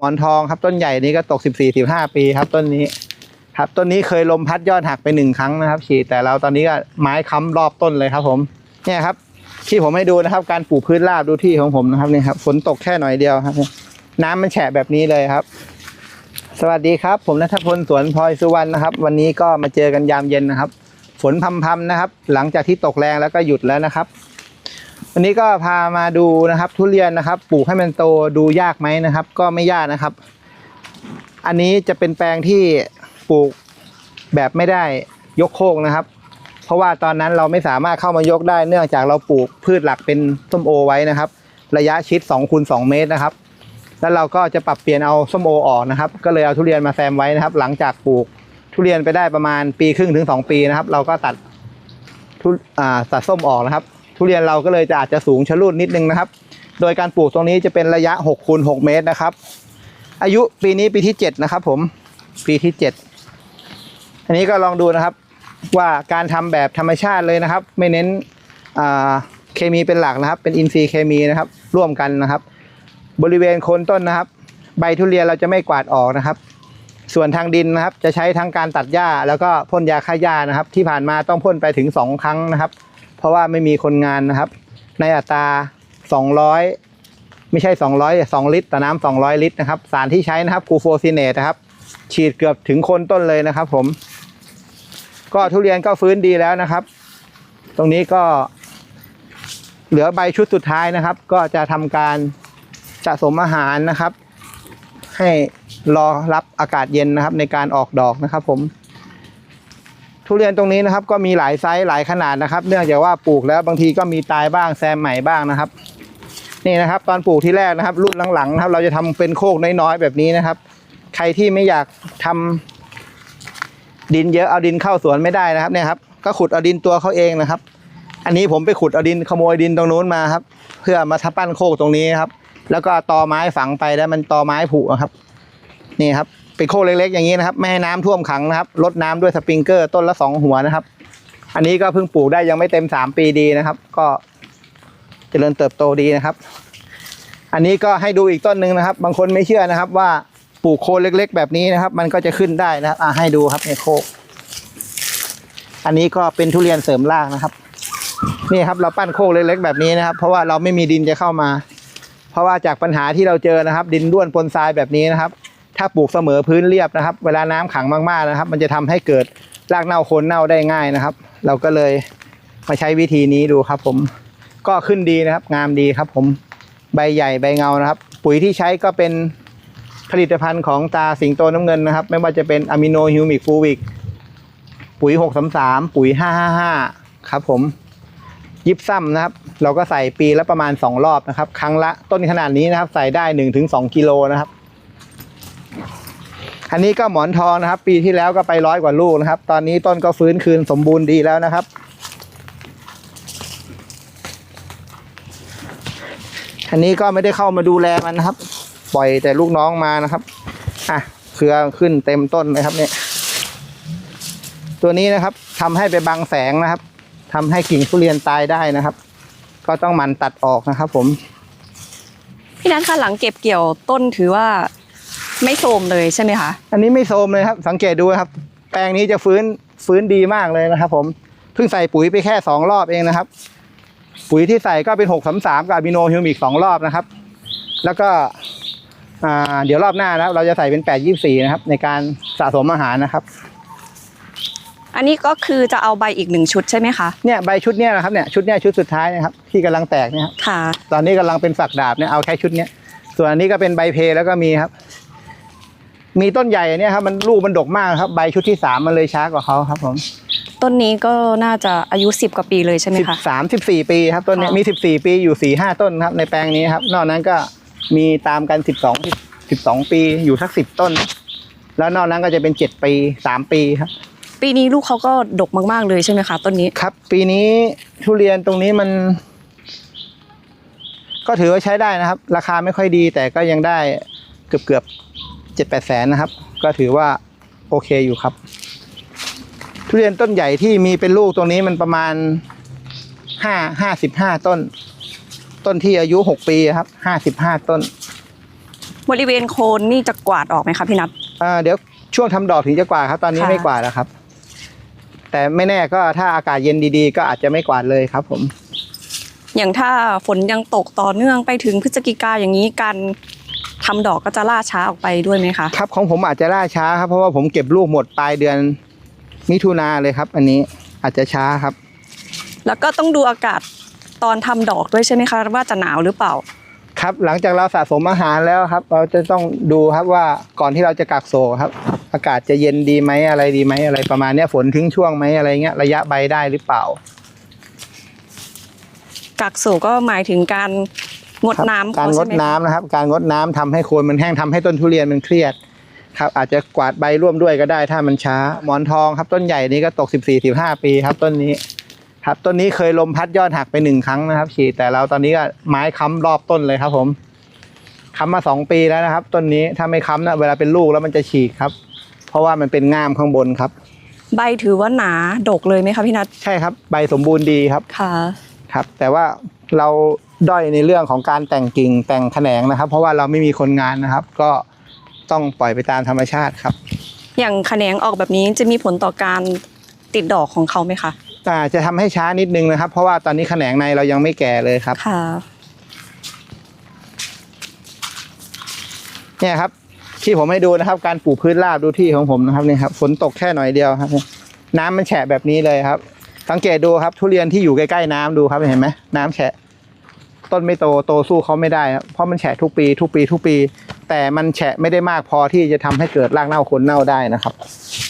มอนทองครับต้นใหญ่นี้ก็ตกสิบสี่สิบห้าปีครับต้นนี้ ครับต้นนี้เคยลมพัดยอดหักไปหนึ่งครั้งนะครับฉีดแต่เราตอนนี้ก็ไม้ค้ำรอบต้นเลยครับ ผมเนี่ยครับ ที่ผมให้ดูนะครับ การปลูกพืชราบดูที่ของผมนะครับนี่ครับฝนตกแค่หน่อยเดียวครับ น้ำมันแฉะแบบนี้เลยครับ สวัสดีครับ ผมนัทพลสวนพลอยสุวรรณนะครับ วันนี้ก็มาเจอกันยามเย็นนะครับ ฝนพำๆนะครับ หลังจากที่ตกแรงแล้วก็หยุดแล้วนะครับ วันนี้ก็พามาดูนะครับ ทุเรียนนะครับ ปลูกให้มันโตดูยากไหมนะครับ ก็ไม่ยากนะครับ อันนี้จะเป็นแปลงที่ปลูกแบบไม่ได้ยกโคกนะครับ เพราะว่าตอนนั้นเราไม่สามารถเข้ามายกได้เนื่องจากเราปลูกพืชหลักเป็นส้มโอไว้นะครับ ระยะชิด2คูณ2เมตรนะครับ แล้วเราก็จะปรับเปลี่ยนเอาส้มโอออกนะครับ ก็เลยเอาทุเรียนมาแซมไว้นะครับ หลังจากปลูกทุเรียนไปได้ประมาณปีครึ่งถึง 2 ปีนะครับ เราก็ตัดตัดส้มออกนะครับ ทุเรียนเราก็เลยจะอาจจะสูงชะลูดนิดนึงนะครับ โดยการปลูกตรงนี้จะเป็นระยะ6คูณ6เมตรนะครับ อายุปีนี้ปีที่ 7 นะครับ ผมปีที่ 7 อันนี้ก็ลองดูนะครับว่าการทำแบบธรรมชาติเลยนะครับ ไม่เน้นเคมีเป็นหลักนะครับ เป็นอินทรีย์เคมีนะครับ ร่วมกันนะครับ บริเวณโคนต้นนะครับ ใบทุเรียนเราจะไม่กวาดออกนะครับ ส่วนทางดินนะครับ จะใช้ทั้งการตัดหญ้า แล้วก็พ่นยาฆ่าหญ้านะครับ ที่ผ่านมาต้องพ่นไปถึง 2 ครั้งนะครับ เพราะว่าไม่มีคนงานนะครับ ในอัตรา 200 ไม่ใช่ 200 2 ลิตร ต่อน้ำ200 ลิตรนะครับ สารที่ใช้นะครับกูโฟซิเนตนะครับ ฉีดเกือบถึงโคนต้นเลยนะครับ ผม ก็ทุเรียนก็ฟื้นดีแล้วนะครับ ตรงนี้ก็เหลือใบชุดสุดท้ายนะครับ ก็จะทำการสะสมอาหารนะครับ ให้รอรับอากาศเย็นนะครับ ในการออกดอกนะครับ ผม ทุเรียนตรงนี้นะครับก็มีหลายไซส์หลายขนาดนะครับ เนื่องจากว่าปลูกแล้วบางทีก็มีตายบ้างแซมใหม่บ้างนะครับ นี่นะครับ ตอนปลูกที่แรกนะครับ รุ่นหลังๆนะครับ เราจะทำเป็นโคกน้อยๆแบบนี้นะครับ ใครที่ไม่อยากทำดินเยอะเอาดินเข้าสวนไม่ได้นะครับเนี่ยครับ ก็ขุดเอาดินตัวเขาเองนะครับ อันนี้ผมไปขุดเอาดินขโมยดินตรงนู้นมาครับ เพื่อมาทับปั้นโคกตรงนี้ครับ แล้วก็ตอไม้ฝังไปแล้วมันตอไม้ผุอะครับ นี่ครับ ป็นโคกเล็กๆอย่างนี้นะครับไม่ให้น้ำท่วมขังนะครับลดน้ำด้วยสปริงเกอร์ต้นละสองหัวนะครับ อันนี้ก็เพิ่งปลูกได้ยังไม่เต็มสามปีดีนะครับ ก็เจริญเติบโตดีนะครับ อันนี้ก็ให้ดูอีกต้นหนึ่งนะครับ บางคนไม่เชื่อนะครับ ว่าปลูกโคเล็ก ๆ แบบนี้นะครับ มันก็จะขึ้นได้นะครับให้ดูครับในโคกอันนี้ก็เป็นทุเรียนเสริมรากนะครับ นี่ครับเราปั้นโคกเล็ก ๆ แบบนี้นะครับ เพราะว่าเราไม่มีดินจะเข้ามา เพราะว่าจากปัญหาที่เราเจอนะครับ ดินด้วนปนทรายแบบนี้นะครับ ถ้าปลูกเสมอพื้นเรียบนะครับ เวลาน้ำขังมากๆนะครับ มันจะทำให้เกิดรากเน่าโคนเน่าได้ง่ายนะครับ เราก็เลยมาใช้วิธีนี้ดูครับ ผมก็ขึ้นดีนะครับ งามดีครับ ผมใบใหญ่ใบเงานะครับ ปุ๋ยที่ใช้ก็เป็นผลิตภัณฑ์ของตาสิงโตน้ำเงินนะครับ ไม่ว่าจะเป็นอะมิโนฮิวมิกฟูวิกปุ๋ย6 3 3ปุ๋ย555ครับผมยิบซ้ำนะครับ เราก็ใส่ปีละประมาณ 2 รอบนะครับ ครั้งละต้นขนาดนี้นะครับ ใส่ได้ 1-2กิโลนะครับ อันนี้ก็หมอนทองนะครับ ปีที่แล้วก็ไปร้อยกว่าลูกนะครับ ตอนนี้ต้นก็ฟื้นคืนสมบูรณ์ดีแล้วนะครับ อันนี้ก็ไม่ได้เข้ามาดูแลมันนะครับ ปล่อยแต่ลูกน้องมานะครับอะเครือขึ้นเต็มต้นเลยครับเนี่ยตัวนี้นะครับทำให้ไปบังแสงนะครับทำให้กิ่งทุเรียนตายได้นะครับ ก็ต้องมันตัดออกนะครับ ผม พี่นัทคะหลังเก็บเกี่ยวต้นถือว่า ไม่โทรมเลยใช่ไหมคะ อันนี้ไม่โทรมเลยครับ สังเกตดูนะครับ แปลงนี้จะฟื้นฟื้นดีมากเลยนะครับ ผมเพิ่งใส่ปุ๋ยไปแค่สองรอบเองนะครับ ปุ๋ยที่ใส่ก็เป็นหกสามสามกับอะมิโนฮิวมิกสองรอบนะครับ แล้วก็อ่าเดี๋ยวรอบหน้านะครับ เราจะใส่เป็นแปดยี่สี่นะครับ ในการสะสมอาหารนะครับ อันนี้ก็คือจะเอาใบอีกหนึ่งชุดใช่ไหมคะเนี่ยใบชุดเนี้ยนะครับเนี่ยชุดเนี้ยชุดสุดท้ายนะครับที่กำลังแตกเนี่ยครับค่ะ ตอนนี้กำลังเป็นฝักดาบเนี่ยเอาแค่ชุดเนี้ยส่วนอันนี้ก็เป็นใบเพแล้วก็มีครับ มีต้นใหญ่อันเนี่ยครับมันลูกมันดกมากครับ ใบชุดที่สามมันเลยช้ากว่าเขาครับผมต้นนี้ก็น่าจะอายุ 10 กว่าปีเลยใช่ไหมสิบคะ สามสิบสี่ปีครับต้นเนี้ยค่ะมีสิบสี่ปีอยู่สี่ห้าต้นครับในแปลงนี้ครับ นอกนั้นก็มีตามกันสิบสองสิบสองปีอยู่สักสิบต้น แล้วนอกนั้นก็จะเป็นเจ็ดปีสามปีครับ ปีนี้ลูกเขาก็ดกมากๆเลยใช่ไหมคะต้นนี้ ครับปีนี้ทุเรียนตรงนี้มัน ก็ถือว่าใช้ได้นะครับ ราคาไม่ค่อยดีแต่ก็ยังได้เกือบเกือบเจ็ดแปดแสนนะครับ ก็ถือว่าโอเคอยู่ครับ ทุเรียนต้นใหญ่ที่มีเป็นลูกตรงนี้มันประมาณห้าห้าสิบห้าต้น ต้นที่อายุหกปีครับห้าสิบห้าต้น บริเวณโคนนี่จะกวาดออกไหมคะพี่นัทอ่าเดี๋ยวช่วงทำดอกถึงจะกวาดครับ ตอนนี้ค่ะ ไม่กวาดแล้วครับ แต่ไม่แน่ก็ถ้าอากาศเย็นดีๆ ก็อาจจะไม่กวาดเลยครับ ผม อย่างถ้าฝนยังตกต่อเนื่องไปถึงพฤศจิกาอย่างนี้การ ทำดอกก็จะล่าช้าออกไปด้วยไหมคะครับของผมอาจจะล่าช้าครับเพราะว่าผมเก็บลูกหมดปลายเดือนมิถุนาเลยครับ อันนี้อาจจะช้าครับ แล้วก็ต้องดูอากาศตอนทำดอกด้วยใช่ไหมคะว่าจะหนาวหรือเปล่า ครับหลังจากเราสะสมอาหารแล้วครับ เราจะต้องดูครับว่าก่อนที่เราจะกักโซครับ อากาศจะเย็นดีไหมอะไรดีไหมอะไรประมาณเนี้ยฝนทิ้งช่วงไหมอะไรเงี้ยระยะใบได้หรือเปล่า กักสูก็หมายถึงการ งดครับน้ำการเขางใช่ดไหมคะน้ำนะครับ การงดน้ำทำให้โคนมันแห้งทำให้ต้นทุเรียนมันเครียดครับอาจจะกวาดใบร่วมด้วยก็ได้ ถ้ามันช้าหมอนทองครับต้นใหญ่นี้ก็ตก 14 15 ปีครับ ต้นนี้ ครับต้นนี้เคยลมพัดยอดหักไปหนึ่งครั้งนะครับฉีดแต่เราตอนนี้ก็ไม้ค้ำรอบต้นเลยครับ ผมค้ำมาสองปีแล้วนะครับ ต้นนี้ถ้าไม่ค้ำนะเวลาเป็นลูกแล้วมันจะฉีกครับ เพราะว่ามันเป็นง่ามข้างบนครับ ใบถือว่าหนาดกเลยไหมคะพี่นัทใช่ครับ ใบสมบูรณ์ดีครับค่ะครับ แต่ว่าเรา ด้อยในเรื่องของการแต่งกิ่งแต่งแขนงนะครับ เพราะว่าเราไม่มีคนงานนะครับ ก็ต้องปล่อยไปตามธรรมชาติครับ อย่างแขนงออกแบบนี้จะมีผลต่อการติดดอกของเขาไหมคะแต่จะทำให้ช้านิดนึงนะครับ เพราะว่าตอนนี้แขนงในเรายังไม่แก่เลยครับ ค่ะ เนี่ยครับ ที่ผมให้ดูนะครับ การปลูกพื้นราบดูที่ของผมนะครับเนี่ยครับฝนตกแค่หน่อยเดียวครับ น้ำมันแฉะแบบนี้เลยครับ สังเกตดูครับ ทุเรียนที่อยู่ใกล้ๆน้ำดูครับเห็นไหมน้ำแฉะ ต้นไม่โตโตสู้เขาไม่ได้ครับเพราะมันแฉะทุกปี ทุกปีทุกปี แต่มันแฉะไม่ได้มากพอที่จะทำให้เกิดรากเน่าโคนเน่าได้นะครับ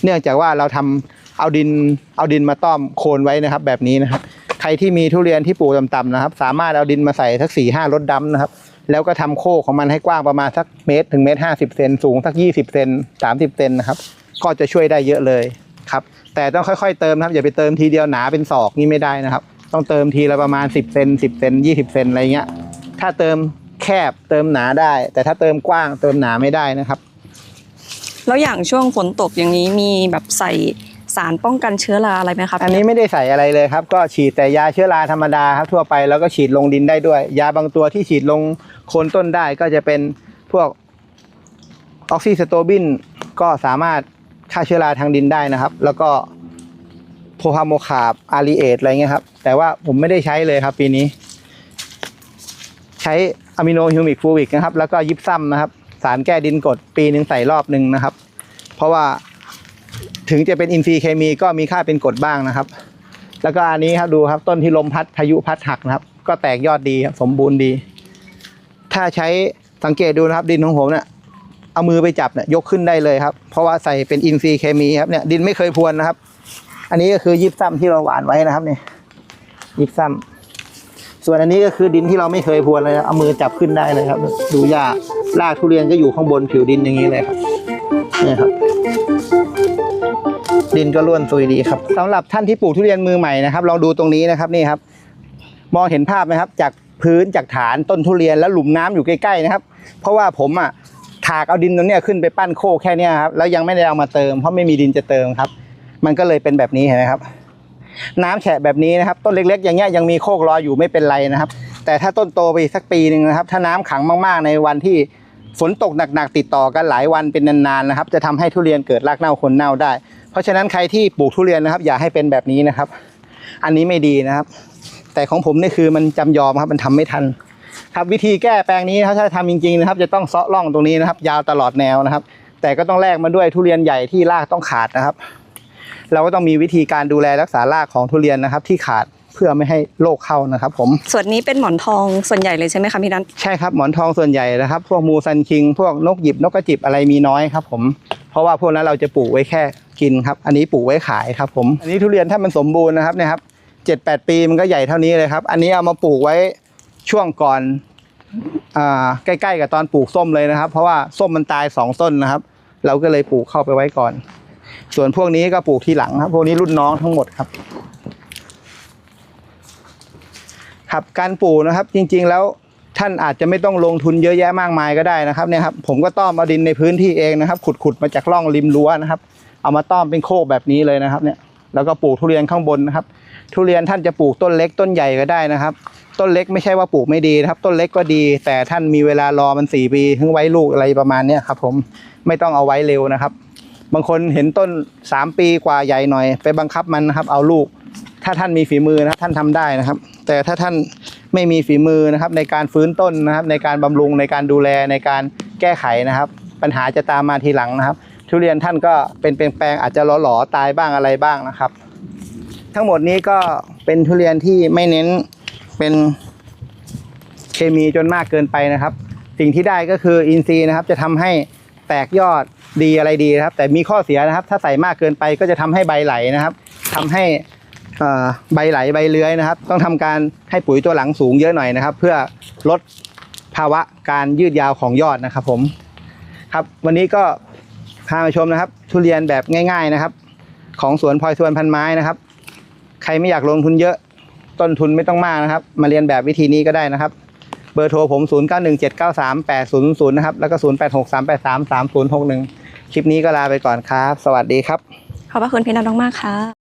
เนื่องจากว่าเราทำเอาดินเอาดินมาต้อมโคนไว้นะครับ แบบนี้นะครับ ใครที่มีทุเรียนที่ปลูกต่ำๆนะครับ สามารถเอาดินมาใส่สักสี่ห้ารถดำนะครับ แล้วก็ทำโคกของมันให้กว้างประมาณสักเมตรถึงเมตรห้าสิบเซนสูงสักยี่สิบเซนสามสิบเซนนะครับ ก็จะช่วยได้เยอะเลยครับ แต่ต้องค่อยๆเติมนะครับ อย่าไปเติมทีเดียวหนาเป็นศอกนี่ไม่ได้นะครับ ต้องเติมทีละประมาณสิบเซนสิบเซนยี่สิบเซนอะไรเงี้ย ถ้าเติมแคบเติมหนาได้ แต่ถ้าเติมกว้างเติมหนาไม่ได้นะครับ แล้วอย่างช่วงฝนตกอย่างนี้มีแบบใส่สารป้องกันเชื้อราอะไรไหมคะอันนี้ไม่ได้ใส่อะไรเลยครับ ก็ฉีดแต่ยาเชื้อราธรรมดาครับทั่วไปแล้วก็ฉีดลงดินได้ด้วย ยาบางตัวที่ฉีดลงโคนต้นได้ก็จะเป็นพวกออกซิสโตบินก็สามารถฆ่าเชื้อราทางดินได้นะครับ แล้วก็ โพฮาโมคาบอารีเอทอะไรเงี้ยครับ แต่ว่าผมไม่ได้ใช้เลยครับ ปีนี้ ใช้อะมิโนฮิวมิกฟูวิกนะครับ แล้วก็ยิปซัมนะครับ สารแก้ดินกรดปีหนึ่งใส่รอบหนึ่งนะครับ เพราะว่าถึงจะเป็นอินทรีย์เคมีก็มีค่าเป็นกรดบ้างนะครับ แล้วก็อันนี้ครับดูครับต้นที่ลมพัดพายุพัดหักนะครับ ก็แตกยอดดีครับสมบูรณ์ดี ถ้าใช้สังเกตดูนะครับ ดินของผมเนี่ยเอามือไปจับเนี่ยยกขึ้นได้เลยครับ เพราะว่าใส่เป็นอินทรีย์เคมีครับเนี่ยดินไม่เคยพรวนนะครับ อันนี้ก็คือยิบซ้ำที่เราหว่านไว้นะครับเนี่ยยิบซ้ำส่วนอันนี้ก็คือดินที่เราไม่เคยพรวนเลยเอามือจับขึ้นได้เลยครับ ดูหญ้ารากทุเรียนก็อยู่ข้างบนผิวดินอย่างนี้เลยครับนี่ครับ ดินก็ร่วนซุยดีครับสำหรับท่านที่ปลูกทุเรียนมือใหม่นะครับลองดูตรงนี้นะครับนี่ครับ มองเห็นภาพไหมครับ จากพื้นจากฐานต้นทุเรียนแล้วหลุมน้ำอยู่ใกล้ๆนะครับ เพราะว่าผมอะถากเอาดินตรงเนี้ยขึ้นไปปั้นโคกแค่นี้ครับแล้วยังไม่ได้เอามาเติมเพราะไม่มีดินจะเติมครับ มันก็เลยเป็นแบบนี้เห็นไหมครับ น้ำแฉะแบบนี้นะครับ ต้นเล็กๆ อย่างเงี้ยยังมีโคกรออยู่ไม่เป็นไรนะครับ แต่ถ้าต้นโตไปสักปีหนึ่งนะครับ ถ้าน้ำขังมากๆ ในวันที่ฝนตกหนักๆติดต่อกันหลายวันเป็นนานๆนะครับ จะทำให้ทุเรียนเกิดรากเน่าคนเน่าได้ เพราะฉะนั้นใครที่ปลูกทุเรียนนะครับ อย่าให้เป็นแบบนี้นะครับ อันนี้ไม่ดีนะครับ แต่ของผมนี่คือมันจำยอมครับมันทำไม่ทันครับวิธีแก้แปลงนี้ถ้าจะทำจริงๆนะครับ จะต้องเซาะร่องตรงนี้นะครับ ยาวตลอดแนวนะครับ แต่ก็ต้องแลกมาด้วยทุเรียนใหญ่ที่รากต้องขาดนะครับ เราก็ต้องมีวิธีการดูแลรักษารากของทุเรียนนะครับ ที่ขาดเพื่อไม่ให้โรคเข้านะครับผม ส่วนนี้เป็นหมอนทองส่วนใหญ่เลยใช่ไหมคะพี่นัทใช่ครับหมอนทองส่วนใหญ่นะครับพวกมูซันคิง พวกนกหยิบนกกระจิบอะไรมีน้อยครับผมเพราะว่าพวกนั้นเราจะปลูกไว้แค่กินครับ อันนี้ปลูกไว้ขายครับผม อันนี้ทุเรียนถ้ามันสมบูรณ์นะครับเนี่ยครับเจ็ดแปดปีมันก็ใหญ่เท่านี้เลยครับ อันนี้เอามาปลูกไว้ช่วงก่อนอ่าใกล้ๆกับตอนปลูกส้มเลยนะครับ เพราะว่าส้มมันตายสองต้นนะครับ เราก็เลยปลูกเข้าไปไว้ก่อน ส่วนพวกนี้ก็ปลูกทีหลังครับพวกนี้รุ่นน้องทั้งหมดครับ ครับการปลูกนะครับจริง ๆ แล้วท่านอาจจะไม่ต้องลงทุนเยอะแยะมากมายก็ได้นะครับเนี่ยครับผมก็ต้อมเอาดินในพื้นที่เองนะครับ ขุดๆมาจากร่องริมรั้วนะครับ เอามาต้อมเป็นโคกแบบนี้เลยนะครับเนี่ยแล้วก็ปลูกทุเรียนข้างบนนะครับ ทุเรียนท่านจะปลูกต้นเล็กต้นใหญ่ก็ได้นะครับ ต้นเล็กไม่ใช่ว่าปลูกไม่ดีนะครับ ต้นเล็กก็ดี แต่ท่านมีเวลารอมันสี่ปีถึงไว้ลูกอะไรประมาณนี้ครับผมไม่ต้องเอาไว้เร็วนะครับ บางคนเห็นต้นสามปีกว่าใหญ่หน่อย ไปบังคับมันนะครับ เอาลูก ถ้าท่านมีฝีมือนะครับท่านทำได้นะครับ แต่ถ้าท่านไม่มีฝีมือนะครับในการฟื้นต้นนะครับ ในการบำรุงในการดูแลในการแก้ไขนะครับ ปัญหาจะตามมาทีหลังนะครับ ทุเรียนท่านก็เป็นแปลงอาจจะหลอๆตายบ้างอะไรบ้างนะครับ ทั้งหมดนี้ก็เป็นทุเรียนที่ไม่เน้นเป็นเคมีจนมากเกินไปนะครับ สิ่งที่ได้ก็คืออินทรีย์นะครับ จะทำให้แตกยอด ดีอะไรดีนะครับ แต่มีข้อเสียนะครับ ถ้าใส่มากเกินไปก็จะทำให้ใบไหลนะครับทำให้อ่อใบไหลใบเลื้อยนะครับ ต้องทำการให้ปุ๋ยตัวหลังสูงเยอะหน่อยนะครับ เพื่อลดภาวะการยืดยาวของยอดนะครับ ผมครับ วันนี้ก็พามาชมนะครับ ทุเรียนแบบง่าย ๆนะครับ ของสวนพลอยสวนพันไม้นะครับ ใครไม่อยากลงทุนเยอะต้นทุนไม่ต้องมากนะครับ มาเรียนแบบวิธีนี้ก็ได้นะครับเบอร์โทรผม 0 9 1 7 9 3 8 0 0นะครับ แล้วก็ 0 คลิปนี้ก็ลาไปก่อนครับ สวัสดีครับ ขอบพระคุณพี่นัทมากๆค่ะ